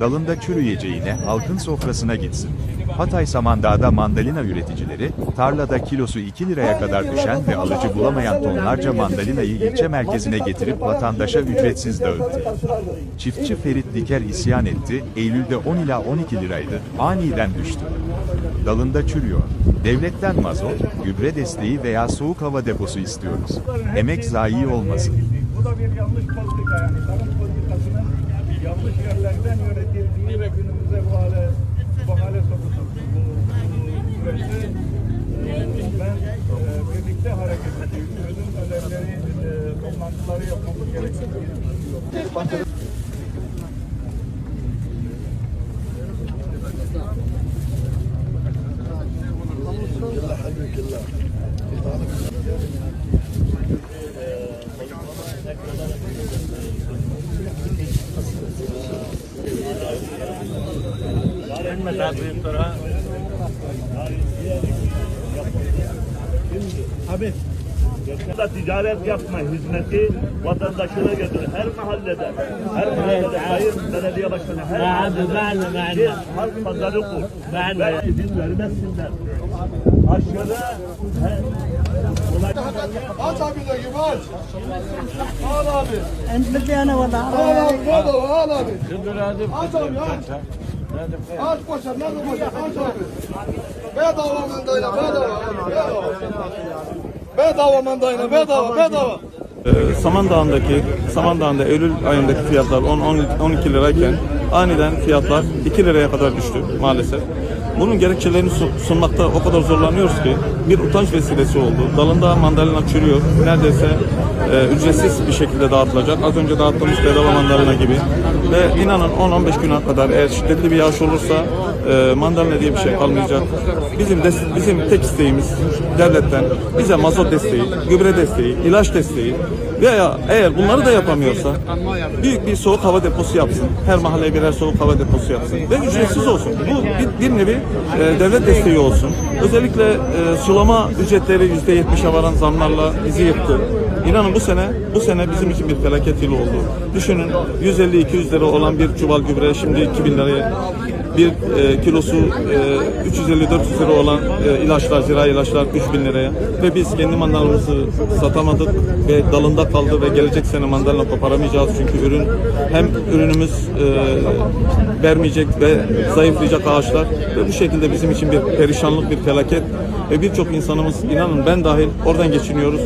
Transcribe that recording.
Dalında çürüyeceğine halkın sofrasına gitsin. Hatay Samandağ'da mandalina üreticileri, tarlada kilosu 2 liraya kadar düşen ve alıcı bulamayan tonlarca mandalinayı ilçe merkezine getirip vatandaşa ücretsiz dağıttı. Çiftçi Ferit Diker isyan etti, Eylül'de 10 ila 12 liraydı, aniden düştü. Dalında çürüyor. Devletten mazot, gübre desteği veya soğuk hava deposu istiyoruz. Emek zayi olmasın. Bu da bir yanlış politika yani. Tarım politikasının yanlış yerlerden yönetildiği ve günümüze bu hale, bu hale sokuldu. Bu, bu süreçte e, ben e, birlikte edeyim. Çözüm önerileri, e, toplantıları yapmamız düşünüyorum. Abi Burada ticaret yapma hizmeti vatandaşına götür. Her mahallede, her mahallede sayın belediye başkanı, her mahallede ben, ben, bir halk pazarı kur. Ve izin vermezsinler. Aşırı Aç abi de gibi aç. Al abi. Endirdi yana vada. Al abi, al abi. Aç abi aç. Aç koşar, nerede koşar? Aç abi. Bedava mendayla, bedava. Bedava. Bedava mandayla bedava bedava. Ee, Samandağ'ındaki Samandağ'ında Eylül ayındaki fiyatlar 10 10 12 lirayken aniden fiyatlar 2 liraya kadar düştü maalesef. Bunun gerekçelerini su- sunmakta o kadar zorlanıyoruz ki bir utanç vesilesi oldu. Dalında mandalina çürüyor. Neredeyse e, ücretsiz bir şekilde dağıtılacak. Az önce dağıttığımız bedava mandalina gibi. Ve inanın 10-15 güne kadar eğer şiddetli bir yağış olursa e, mandalina diye bir şey kalmayacak. Bizim des- bizim tek isteğimiz devletten bize mazot desteği, gübre desteği, ilaç desteği veya eğer bunları da yapamıyorsa büyük bir soğuk hava deposu yapsın. Her mahalleye birer soğuk hava deposu yapsın ve ücretsiz olsun. Bu bir, bir nevi e, devlet desteği olsun. Özellikle e, sulama ücretleri yüzde yetmişe varan zamlarla bizi yıktı. İnanın bu sene bu sene bizim için bir felaket yılı oldu. Düşünün 150-200 lira olan bir çuval gübre şimdi 2000 liraya bir e, kilosu e, 350-400 lira olan e, ilaçlar, zirai ilaçlar 3000 liraya. Ve biz kendi mandalinamızı satamadık ve dalında kaldı ve gelecek sene mandalina koparamayacağız. Çünkü ürün hem ürünümüz e, vermeyecek ve zayıflayacak ağaçlar. Ve bu şekilde bizim için bir perişanlık, bir felaket. Ve birçok insanımız inanın ben dahil oradan geçiniyoruz.